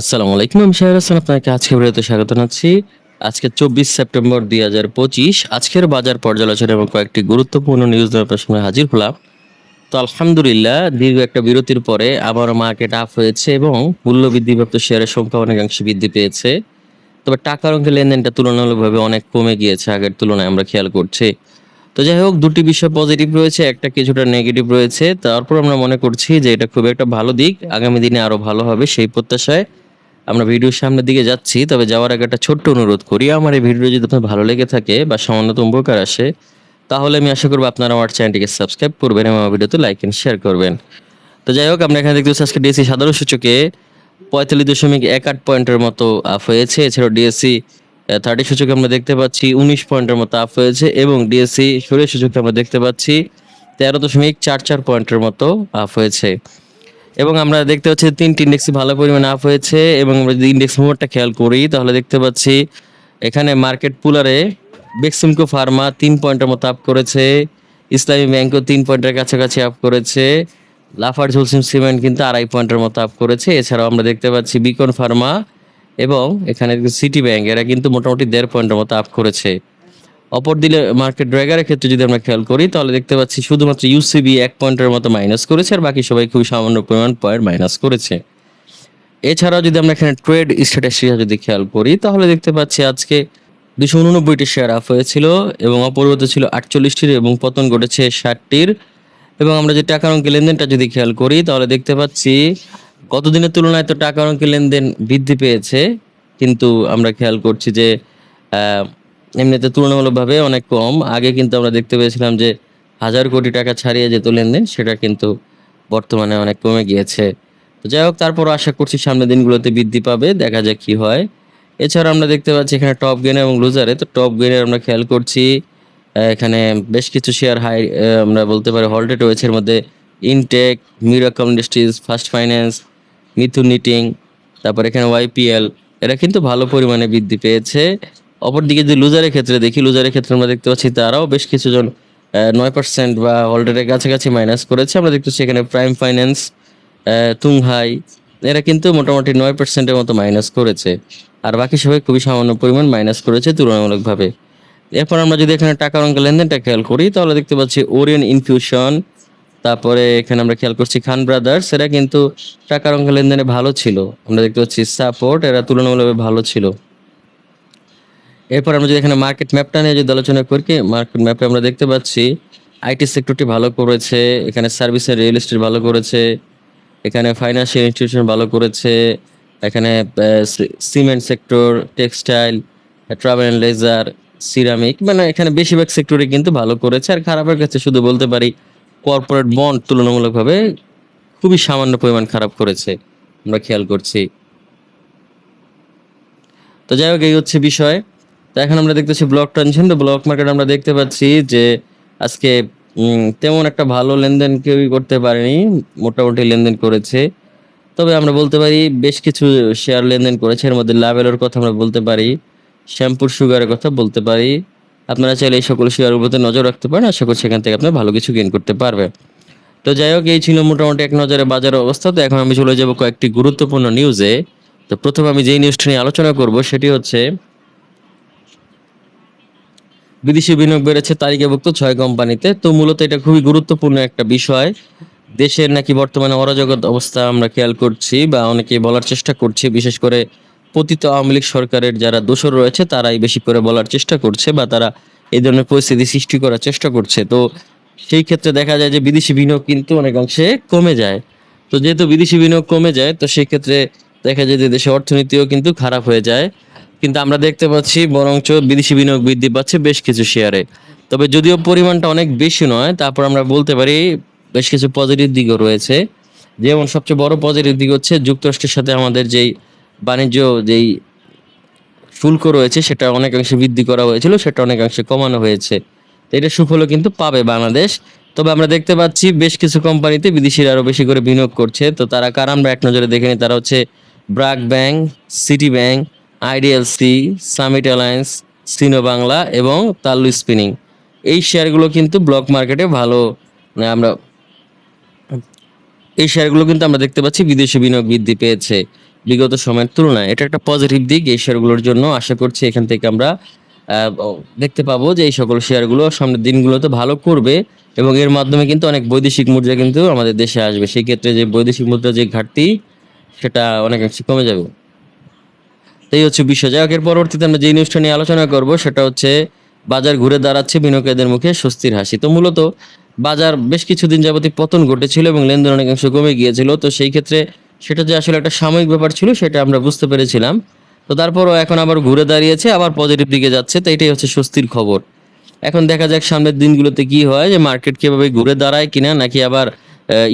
আসসালামু আলাইকুম, আমি শাহর হাসান, আপনাকে আজকে ভিডিওতে স্বাগত জানাচ্ছি। আজকে চব্বিশ সেপ্টেম্বর দুই হাজার পঁচিশ, আজকের বাজার পর্যালোচনা এবং কয়েকটি গুরুত্বপূর্ণ নিউজ আপনার সামনে হাজির হলাম। তো আলহামদুলিল্লাহ, দীর্ঘ একটা বিরতির পরে আবারও মার্কেট আপ হয়েছে এবং মূল্য বৃদ্ধিপ্রাপ্ত শেয়ারের সংখ্যা অনেকাংশে বৃদ্ধি পেয়েছে। তবে টাকার অঙ্কের লেনদেনটা তুলনামূলকভাবে অনেক কমে গিয়েছে, আগের তুলনায় আমরা খেয়াল করছি। তো যাই হোক, দুটি বিষয় পজিটিভ রয়েছে, একটা কিছুটা নেগেটিভ রয়েছে। তারপর আমরা মনে করছি যে এটা খুব একটা ভালো দিক, আগামী দিনে আরও ভালো হবে সেই প্রত্যাশায়। আমরা ভিডিওর সামনের দিকে যাচ্ছি, তবে যাওয়ার আগে একটা ছোট্ট অনুরোধ করি। আমার এই ভিডিও যদি আপনার ভালো লেগে থাকে বা সামান্যতম উপকার আসে, তাহলে আমি আশা করব আপনারা আমার চ্যানেলটিকে সাবস্ক্রাইব করবেন এবং আমার ভিডিওতে লাইক এন্ড শেয়ার করবেন। তো যাই হোক, আমরা এখানে দেখতে পাচ্ছি আজকে ডিএসসি সাধারণ সূচকে পঁয়তাল্লিশ দশমিক এক আট পয়েন্টের মতো আপ হয়েছে। এছাড়াও ডিএসসি থার্টি সূচকে আমরা দেখতে পাচ্ছি, উনিশ পয়েন্টের মতো আপ হয়েছে এবং ডিএসসি সূর্য সূচকে আমরা দেখতে পাচ্ছি তেরো দশমিক চার চার পয়েন্টের মতো আপ হয়েছে। এবং আমরা দেখতে পাচ্ছি তিনটি ইন্ডেক্সই ভালো পরিমাণে আপ হয়েছে এবং আমরা যদি ইন্ডেক্স মুভমেন্টটা খেয়াল করি, তাহলে দেখতে পাচ্ছি এখানে মার্কেট পুলারে বেক্সিমকো ফার্মা তিন পয়েন্টের মতো আপ করেছে ইসলামী ব্যাংকও তিন পয়েন্টের কাছাকাছি আপ করেছে লাফার ঝুলসিম সিমেন্ট কিন্তু আড়াই পয়েন্টের মতো আপ করেছে। এছাড়াও আমরা দেখতে পাচ্ছি বিকন ফার্মা এবং এখানে সিটি ব্যাংক এরা কিন্তু মোটামুটি দেড় পয়েন্টের মতো আপ করেছে। অপর দিলে মার্কেট ড্রাইগারের ক্ষেত্রে যদি আমরা খেয়াল করি, তাহলে দেখতে পাচ্ছি শুধুমাত্র ইউসিবি এক পয়েন্টের মতো মাইনাস করেছে আর বাকি সবাই খুবই সামান্য পরিমাণ পয়েন্ট মাইনাস করেছে। এছাড়াও যদি আমরা এখানে ট্রেড স্ট্যাটাসটিকা যদি খেয়াল করি, তাহলে দেখতে পাচ্ছি আজকে দুশো উননব্বইটি শেয়ার আপ হয়েছিল এবং অপরিবর্তিত ছিল আটচল্লিশটির এবং পতন ঘটেছে ষাটটির। এবং আমরা যে টাকার অঙ্কের লেনদেনটা যদি খেয়াল করি, তাহলে দেখতে পাচ্ছি গত দিনের তুলনায় তো টাকার অঙ্কের লেনদেন বৃদ্ধি পেয়েছে। কিন্তু আমরা খেয়াল করছি যে এমনিতে তুলনামূলকভাবে অনেক কম। আগে কিন্তু আমরা দেখতে পেয়েছিলাম যে হাজার কোটি টাকা ছাড়িয়ে যেত লেনদেন, সেটা কিন্তু বর্তমানে অনেক কমে গিয়েছে। তো যাই হোক, তারপর আশা করছি সামনের দিনগুলোতে বৃদ্ধি পাবে, দেখা যাক কি হয়। এছাড়া আমরা দেখতে পাচ্ছি এখানে টপ গেনে এবং লুজারে তো টপ গেনে আমরা খেয়াল করছি এখানে বেশ কিছু শেয়ার হাই আমরা বলতে পারি হল্টেড রয়েছে এর মধ্যে Intech Miracom industries first finance Mithun knitting তারপর এখানে ওয়াইপিএল এরা কিন্তু ভালো পরিমাণে বৃদ্ধি পেয়েছে। অপরদিকে যদি লুজারের ক্ষেত্রে দেখি, লুজারের ক্ষেত্রে আমরা দেখতে পাচ্ছি তারাও বেশ কিছুজন নয় পার্সেন্ট বা হল্টেডের কাছাকাছি মাইনাস করেছে। আমরা দেখতে পাচ্ছি এখানে প্রাইম ফাইন্যান্স তুংহাই, এরা কিন্তু মোটামুটি নয় পার্সেন্টের মতো মাইনাস করেছে। আর বাকি সবাই খুবই সামান্য পরিমাণ মাইনাস করেছে তুলনামূলকভাবে। এরপর আমরা যদি এখানে টাকার অঙ্কের লেনদেনটা খেয়াল করি, তাহলে দেখতে পাচ্ছি ওরিয়ন ইনফিউশন তারপরে এখানে আমরা খেয়াল করছি খান ব্রাদার্স এরা কিন্তু টাকার অঙ্কের লেনদেনে ভালো ছিল। আমরা দেখতে পাচ্ছি সাপোর্ট এরা তুলনামূলকভাবে ভালো ছিল। এরপর আমরা যদি এখানে মার্কেট ম্যাপটা নিয়ে যদি আলোচনা করি মার্কেট ম্যাপে আমরা দেখতে পাচ্ছি আইটি সেক্টরটি ভালো করেছে, এখানে সার্ভিস এন্ড রিয়েল এস্টেট ভালো করেছে, এখানে ফাইন্যান্সিয়াল ইনস্টিটিউশন ভালো করেছে, এখানে cement sector textile travel and leisure ceramic মানে এখানে বেশিরভাগ সেক্টরে কিন্তু ভালো করেছে আর খারাপের কাছে শুধু বলতে পারি কর্পোরেট বন্ড তুলনামূলকভাবে খুবই সামান্য পরিমাণ খারাপ করেছে, আমরা খেয়াল করছি। তো যাই হোক, এই হচ্ছে বিষয়। তো এখন আমরা দেখতেছি ব্লক ট্রানজিশন তো ব্লক মার্কেট আমরা দেখতে পাচ্ছি যে আজকে তেমন একটা ভালো লেনদেন কেউই করতে পারেনি, মোটামুটি লেনদেন করেছে। তবে আমরা বলতে পারি বেশ কিছু শেয়ার লেনদেন করেছে, এর মধ্যে লাভেলের কথা আমরা বলতে পারি শ্যাম্পুর সুগারের কথা বলতে পারি। আপনারা চাইলে এই সকল শেয়ারের উপর নজর রাখতে পারেন, আশা করছি এখান থেকে আপনার ভালো কিছু গেইন করতে পারবে তো যাই হোক, এই ছিল মোটামুটি এক নজরে বাজারের অবস্থা। তো এখন আমি চলে যাব কয়েকটি গুরুত্বপূর্ণ নিউজে তো প্রথমে আমি যেই নিউজটা নিয়ে আলোচনা করব, সেটি হচ্ছে বিদেশি বিনিয়োগ বেড়েছে তালিকাভুক্ত ছয় কোম্পানিতে। তো মূলত এটা খুবই গুরুত্বপূর্ণ একটা বিষয়। দেশের নাকি বর্তমানে অরাজকত অবস্থা আমরা খেয়াল করছি বা অনেকে বলার চেষ্টা করছি, বিশেষ করে পতিত আওয়ামী লীগ সরকারের যারা দোষর রয়েছে তারাই বেশি করে বলার চেষ্টা করছে বা তারা এই ধরনের পরিস্থিতি সৃষ্টি করার চেষ্টা করছে। তো সেই ক্ষেত্রে দেখা যায় যে বিদেশি বিনিয়োগ কিন্তু অনেকাংশে কমে যায়। তো যেহেতু বিদেশি বিনিয়োগ কমে যায়, তো সেই ক্ষেত্রে দেখা যায় যে দেশের অর্থনীতিও কিন্তু খারাপ হয়ে যায়। কিন্তু আমরা দেখতে পাচ্ছি বরঞ্চ বিদেশি বিনিয়োগ বৃদ্ধি পাচ্ছে বেশ কিছু শেয়ারে তবে যদিও পরিমাণটা অনেক বেশি নয়, তারপর আমরা বলতে পারি বেশ কিছু পজিটিভ দিকও রয়েছে। যেমন সবচেয়ে বড় পজিটিভ দিক হচ্ছে যুক্তরাষ্ট্রের সাথে আমাদের যেই বাণিজ্য যেই শুল্ক রয়েছে, সেটা অনেকাংশে বৃদ্ধি করা হয়েছিল, সেটা অনেকাংশে কমানো হয়েছে। তো এটা সুফলও কিন্তু পাবে বাংলাদেশ। তবে আমরা দেখতে পাচ্ছি বেশ কিছু কোম্পানিতে বিদেশিরা আরও বেশি করে বিনিয়োগ করছে। তো তারা কারা? আমরা এক নজরে দেখে নিই, তারা হচ্ছে BRAC Bank, City Bank IDLC Summit Alliance, Sino Bangla এবং তাল্লু স্পিনিং। এই শেয়ারগুলো কিন্তু ব্লক মার্কেটে ভালো মানে আমরা এই শেয়ারগুলো কিন্তু আমরা দেখতে পাচ্ছি বিদেশি বিনিয়োগ বৃদ্ধি পেয়েছে বিগত সময়ের তুলনায়। এটা একটা পজিটিভ দিক, এই শেয়ারগুলোর জন্য আশা করছি এখান থেকে আমরা দেখতে পাবো যে এই সকল শেয়ারগুলো সামনের দিনগুলোতে ভালো করবে এবং এর মাধ্যমে কিন্তু অনেক বৈদেশিক মুদ্রা কিন্তু আমাদের দেশে আসবে। সেই ক্ষেত্রে যে বৈদেশিক মুদ্রা যে ঘাটতি, সেটা অনেকাংশে কমে যাবে। তো এই হচ্ছে বিষয়। যাই এর পরবর্তীতে আমরা যে নিউজটা নিয়ে আলোচনা করব, সেটা হচ্ছে বাজার ঘুরে দাঁড়াচ্ছে বিনিয়োগকারীদের মুখে স্বস্তির হাসি। তো মূলত বাজার বেশ কিছুদিন যাবতীয় পতন ঘটেছিল এবং লেনদেন অনেকাংশ কমে গিয়েছিল। তো সেই ক্ষেত্রে সেটা যে আসলে একটা সাময়িক ব্যাপার ছিল, সেটা আমরা বুঝতে পেরেছিলাম। তো তারপরও এখন আবার ঘুরে দাঁড়িয়েছে, আবার পজিটিভ দিকে যাচ্ছে। তো এটাই হচ্ছে স্বস্তির খবর। এখন দেখা যাক সামনের দিনগুলোতে কি হয়, যে মার্কেট কীভাবে ঘুরে দাঁড়ায় কিনা, নাকি আবার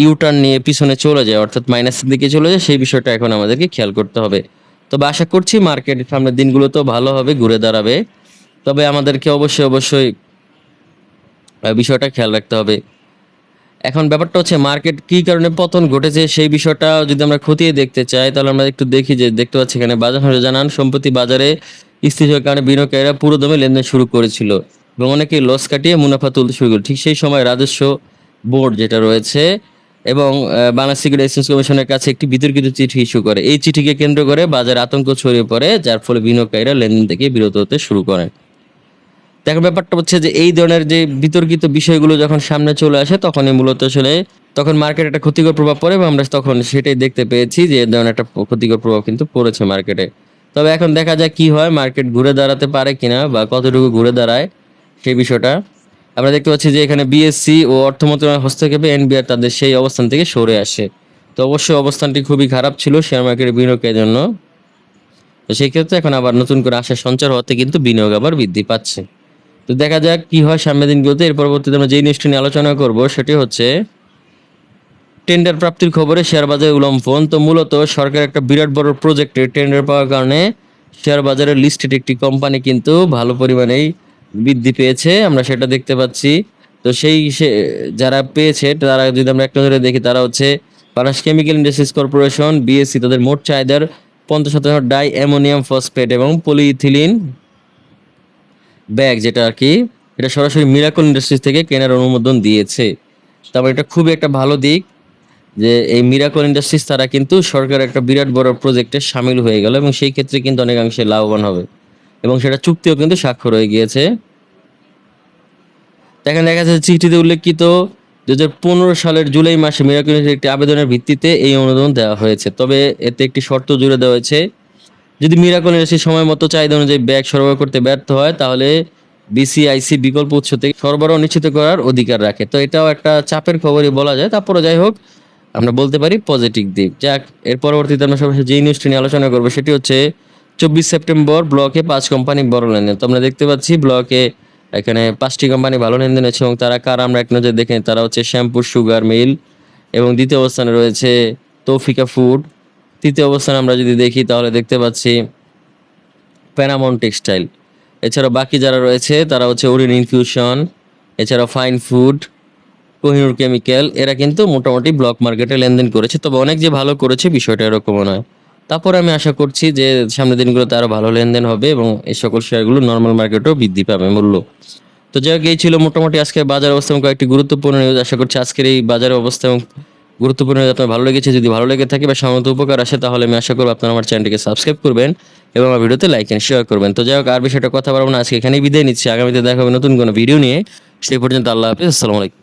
ইউটার্ন নিয়ে পিছনে চলে যায়, অর্থাৎ মাইনাসের দিকে চলে যায়। সেই বিষয়টা এখন আমাদেরকে খেয়াল করতে হবে। তবে আশা করছি মার্কেট সামনের দিনগুলোতেও ভালো হবে, ঘুরে দাঁড়াবে। তবে আমাদেরকে অবশ্যই অবশ্যই বিষয়টা খেয়াল রাখতে হবে। এখন ব্যাপারটা হচ্ছে মার্কেট কি কারণে পতন ঘটেছে সেই বিষয়টা যদি আমরা খতিয়ে দেখতে চাই, তাহলে আমরা একটু দেখি যে দেখতে পাচ্ছি এখানে বাজার জানান, সম্প্রতি বাজারে স্থিতিশীল কারণে বিনিয়োগকারীরা পুরো দমে লেনদেন শুরু করেছিল এবং অনেকেই লস কাটিয়ে মুনাফা তুলতে শুরু করে ঠিক সেই সময় রাজস্ব বোর্ড যেটা রয়েছে এবং বাংলাদেশ সিকিউরিটি এক্সচেঞ্জ কমিশনের কাছে একটি বিতর্কিত চিঠি ইস্যু করে। এই চিঠিকে কেন্দ্র করে বাজারে আতঙ্ক ছড়িয়ে পড়ে, যার ফলে বিনিয়োগকারীরা লেনদেন থেকে বিরত হতে শুরু করেন। দেখো ব্যাপারটা হচ্ছে যে এই ধরনের যে বিতর্কিত বিষয়গুলো যখন সামনে চলে আসে, তখনই মূলত আসলে তখন মার্কেটে একটা ক্ষতিকর প্রভাব পড়ে এবং আমরা তখন সেটাই দেখতে পেয়েছি যে এই ধরনের একটা ক্ষতিকর প্রভাব কিন্তু পড়েছে মার্কেটে। তবে এখন দেখা যায় কি হয়, মার্কেট ঘুরে দাঁড়াতে পারে কিনা বা কতটুকু ঘুরে দাঁড়ায় সেই বিষয়টা। আমরা দেখতে পাচ্ছি যে এখানে বিএসসি ও অর্থ মন্ত্রণালয়ের হস্তক্ষেপে এনবিআর তাদের সেই অবস্থান থেকে সরে আসে। তো অবশ্যই অবস্থানটি খুবই খারাপ ছিল শেয়ার মার্কেটের বিনিয়োগের জন্য। তো সেই ক্ষেত্রে এখন আবার নতুন করে আশা সঞ্চার হতে কিন্তু বিনিয়োগ আবার বৃদ্ধি পাচ্ছে। তো দেখা যাক কি হয় সামনের দিনগুলোতে। এর পরবর্তীতে আমরা যেই নিউজটি নিয়ে আলোচনা করব, সেটি হচ্ছে টেন্ডার প্রাপ্তির খবরে শেয়ার বাজারে উলম্ফন তো মূলত সরকার একটা বিরাট বড় প্রজেক্টে টেন্ডার পাওয়ার কারণে শেয়ার বাজারে লিস্টেড একটি কোম্পানি কিন্তু ভালো পরিমাণেই বৃদ্ধি পেয়েছে, আমরা সেটা দেখতে পাচ্ছি। তো সেই যারা পেয়েছে, তারা যদি আমরা একটা ধরে দেখি, তারা হচ্ছে Bangladesh chemical industries corporation, BSC, তাদের মোট চাহিদার পঞ্চাশ শতাংশ ডাই অ্যামোনিয়াম ফসফেট এবং পলিইথিলিন ব্যাগ, যেটা আর কি, এটা সরাসরি মিরাকল ইন্ডাস্ট্রিজ থেকে কেনার অনুমোদন দিয়েছে। তারপর এটা খুবই একটা ভালো দিক, যে এই মিরাকল ইন্ডাস্ট্রিজ, তারা কিন্তু সরকার একটা বিরাট বড় প্রজেক্টে সামিল হয়ে গেল এবং সেই ক্ষেত্রে কিন্তু অনেকাংশে লাভবান হবে। এবং সেটা চুক্তিও কিন্তু স্বাক্ষর হয়ে গিয়েছে। দেখেন দেখা যাচ্ছে চিঠিতে উল্লেখিত দু হাজার পনেরো সালের জুলাই মাসে মিরাকল একটি আবেদনের ভিত্তিতে এই অনুমোদন দেওয়া হয়েছে। তবে এতে একটি শর্ত জুড়ে দেওয়া হয়েছে, যদি মিরাকল ইন্ডাস্ট্রি সময় মতো চাহিদা অনুযায়ী ব্যাগ সরবরাহ করতে ব্যর্থ হয়, তাহলে বিসিআইসি বিকল্প উৎস থেকে সরবরাহ নিশ্চিত করার অধিকার রাখে। তো এটাও একটা চাপের খবরই বলা যায়। তারপরে যাই হোক, আমরা বলতে পারি পজিটিভ দিক। যাক, এর পরবর্তীতে আমরা সবাই যেই নিউজটি নিয়ে আলোচনা করব, সেটি হচ্ছে চব্বিশ সেপ্টেম্বর ব্লকে পাঁচ কোম্পানি বড় লেনদেন। তো আমরা দেখতে পাচ্ছি ব্লকে এখানে পাঁচটি কোম্পানি ভালো লেনদেন আছে এবং তারা কার আমরা এক নজর দেখে তারা হচ্ছে শ্যাম্পু, সুগার, মিল এবং দ্বিতীয় অবস্থানে রয়েছে তৌফিকা ফুড। তৃতীয় অবস্থানে আমরা যদি দেখি তাহলে দেখতে পাচ্ছি প্যারামাউন্ট টেক্সটাইল এছাড়া বাকি যারা রয়েছে তারা হচ্ছে ওরিন ইনফিউশন এছাড়া ফাইন ফুড কোহিনুর কেমিক্যাল এরা কিন্তু মোটামুটি ব্লক মার্কেটে লেনদেন করেছে। তবে অনেক যে ভালো করেছে বিষয়টা এরকমও নয়। তারপর আমি আশা করছি যে সামনের দিনগুলোতে আরও ভালো লেনদেন হবে এবং এই সকল শেয়ারগুলো নর্মাল মার্কেটেও বৃদ্ধি পাবে মূল্য। তো যাই হোক, এই ছিল মোটামুটি আজকে বাজার অবস্থা এবং কয়েকটি গুরুত্বপূর্ণ নিউজ আশা করছি আজকের এই বাজার অবস্থা এবং গুরুত্বপূর্ণ আপনার ভালো লেগেছে। যদি ভালো লেগে থাকে বা সামন্ত উপকার আসে, তাহলে আমি আশা করব আপনারা আমার চ্যানেলটিকে সাবস্ক্রাইব করবেন এবং আমার ভিডিওতে লাইক এন্ড শেয়ার করবেন। তো যাই হোক, আর বিষয়টা কথা বলব না, আজকে এখানেই বিদায় নিচ্ছি। আগামীতে দেখা হবে নতুন কোনো ভিডিও নিয়ে। সেই পর্যন্ত আল্লাহ হাফিজ। আসসালামু আলাইকুম।